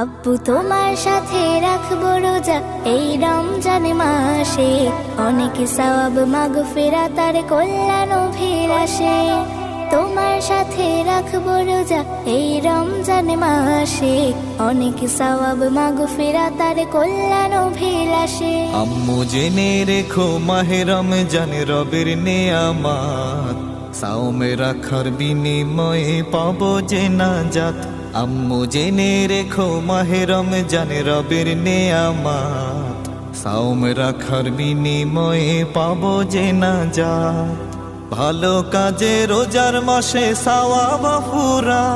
আব্বু তোমার সাথে রাখব রোজা এই রমজান মাসে। অনেক সওয়াব মাগ ফেরা তার কল্যাণ ভিলাসে তোমার সাথে রাখব রোজা এই রমজান মাসে। অনেক সওয়াব মাগ ফেরা তার কল্যাণ ভিলাসে আম্মু জেনে রেখো মাহে রমজান রবের নেয়ামাত। সাওমে রাখার বিনিময়ে পাবো যে নাজাত আম্মু জেনে রেখো মাহে রমজান রবের নেয়ামাত সাওমে রাখার বিনিময়ে পাবো যে নাজাত ভালো কাজে রোজার মাসে সাওয়াব ফুরা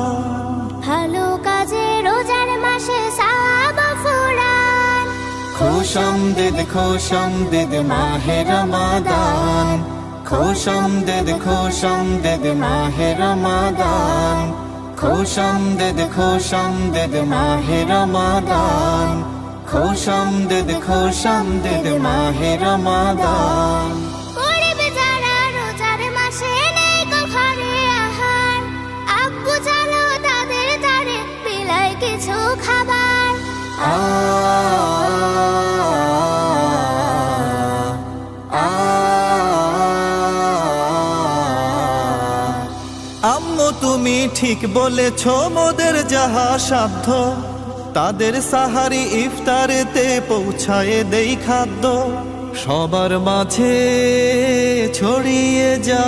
ভালো কাজে রোজার মাসে সাব ফুরান খুশম দিদ খুশম দিদ মাহে রমাদান। খুশম দেদ খোশম দেদ মাহে রমাদান খোশম দেদ খোশম দেদ মাহে রমাদান খোশম দেদ খোশম দেদ মাহে রমাদান ঠিক বলেছ মোদের যাহা সাধ্য তাদের সাহারি ইফতারেতে পৌঁছায় দেই খাদ্য। সবার মাঝে ছড়িয়ে যা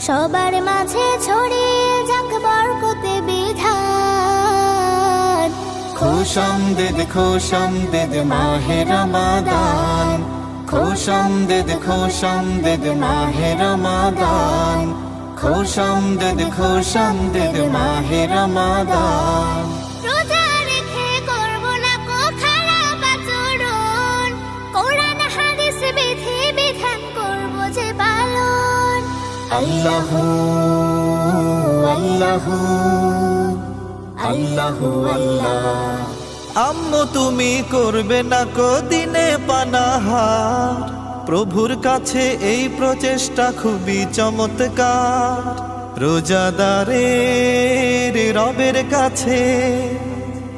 সবার মাঝে ছড়িয়ে যাক বরকতে বিধান। খুশম দিদ খুশম দিদ মাহে রমাদান। খুশম দিদ খুশম দিদ মাহে রমাদান। খুশম দিদ খুশম দিদ মাহে রমাদান। রোজা রেখে করব না কো খারাপ আচরণ কোরআন হাদিস বিধি বিধান করব যে পালন। আল্লাহ আল্লাহ আল্লাহ আল্লাহ। আম্মু তুমি করবে না কো দিনে পানাহার। প্রভুর কাছে এই প্রচেষ্টা খুবই চমৎকার। রোজাদারের রবের কাছে।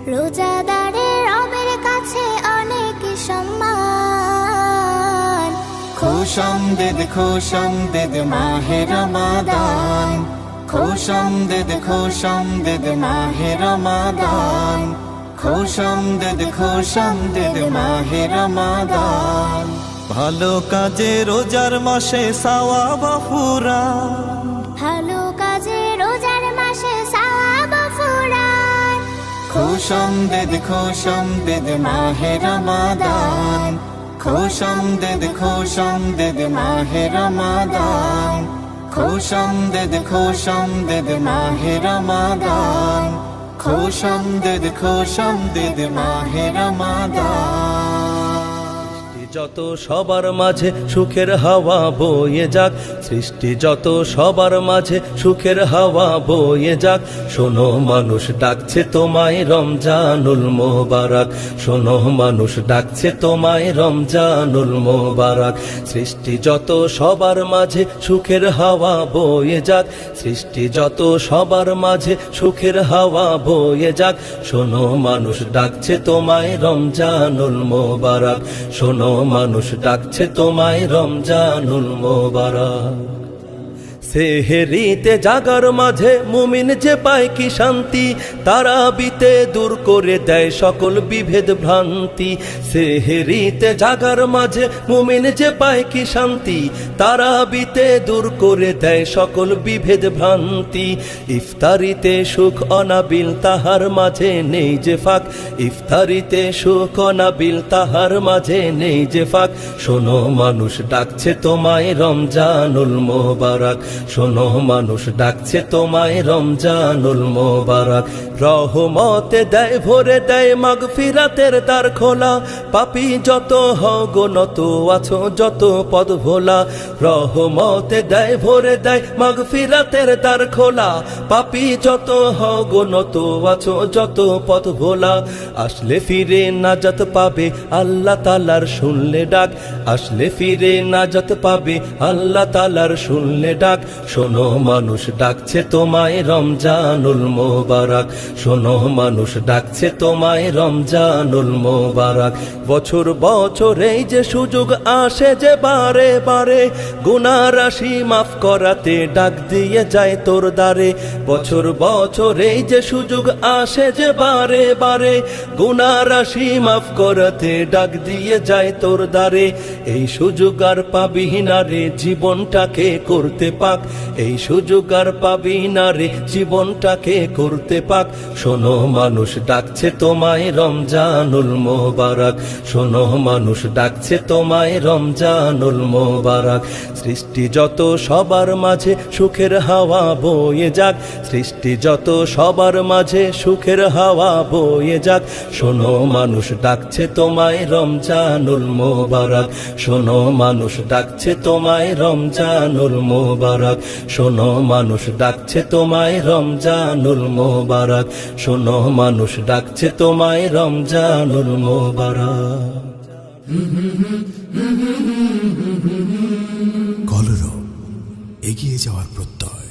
রোজাদারের রবের কাছে অনেক সম্মান। খুশম দিদ খুশম দিদ মাহে রমাদান। খুশম দিদ খুশম দিদ মাহে রমাদান। খুশম দিদ খুশম দিদ মাহে রমাদান। ভালো কাজে রোজার মাসে সাওয়াব ফুরা। ভালো কাজে রোজার মাসে সাব ফুরান খুশম দিদ খুশম দিদ মাহে রমাদান। খুশম দিদ খুশম দিদ মাহে রমাদান। খুশম দিদ খুশম দিদ মাহে রমাদান। খুশম দিদ খুশম দিদ মাহে রমাদান। যত সবার মাঝে সুখের হাওয়া বয়ে যাক, সৃষ্টি যত সবার মাঝে সুখের হাওয়া বয়ে যাক, শোনো মানুষ ডাকছে তোমায় রমজানুল মোবারক, শোনো মানুষ ডাকছে তোমায় রমজানুল মোবারক, সৃষ্টি যত সবার মাঝে সুখের হাওয়া বয়ে যাক, সৃষ্টি যত সবার মাঝে সুখের হাওয়া বয়ে যাক, শোনো মানুষ ডাকছে তোমায় রমজানুল মোবারক, শোনো মানুষ ডাকছে তোমায় রমজানুল মোবারক। সেহেরিতে জাগার মাঝে মুমিন যে পায় কি শান্তি, তারা বিতে দূর করে দেয় সকল বিভেদ ভ্রান্তি। সেহেরিতে জাগার মাঝে মুমিন যে পায় কি শান্তি, তারা বিতে দূর করে দেয় সকল বিভেদ ভ্রান্তি। ইফতারিতে সুখ অনাবিল তাহার মাঝে নেই যে ফাঁক। ইফতারিতে সুখ অনাবিল তাহার মাঝে নেই যে ফাঁক। শোনো, মানুষ ডাকছে তোমায় রমজানুল মোবারক। শোনো, মানুষ ডাকছে তোমায় রমজানুল মোবারক। রহমতে দেয়, ভরে দেয় মাগ ফিরাতের দ্বার খোলা। পাপি যত হগনত আছো যত পদ ভোলা। রহমতে দেয়, ভরে দেয় মাগ ফিরাতের দ্বার খোলা। পাপি যত হগনত আছো যত পথ ভোলা। আসলে ফিরে নাজাত পাবে আল্লাহ তালার শুনলে ডাক। আসলে ফিরে নাজাত পাবে আল্লাহ তালার শুনলে ডাক। শোনো, মানুষ ডাকছে তোমায় রমজানুল মোবারক। শোনো, মানুষ ডাকছে তোমায় রমজানুল মোবারক। বছর বছর এই যে সুযোগ আসে যে বারে বারে গুনা রাশি মাফ করাতে ডাক দিয়ে যায় তোর দ্বারে। বছর বছর এই যে সুযোগ আসে যে বারে বারে গুনা রাশি মাফ করাতে ডাক দিয়ে যায় তোর দ্বারে। এই সুযোগ আর পাবি রে, জীবনটাকে করতে পাক এই সুযোগ আর পাবি না রে, জীবনটাকে করতে পাক। শোনো, মানুষ ডাকছে তোমায় রমজানুল মোবারক। শোনো, মানুষ ডাকছে তোমায় রমজানুল মোবারক। সৃষ্টি যত সবার মাঝে সুখের হাওয়া বয়ে যাক। সৃষ্টি যত সবার মাঝে সুখের হাওয়া বয়ে যাক। শোনো, মানুষ ডাকছে তোমায় রমজানুল মোবারক। শোনো, মানুষ ডাকছে তোমায় রমজানুল মোবারক। শোনো, মানুষ ডাকছে তোমায় রমজানুল মোবারক। শোনো, মানুষ ডাকছে তোমায় রমজানুল মোবারক। কলরব এগিয়ে যাওয়ার প্রত্যয়।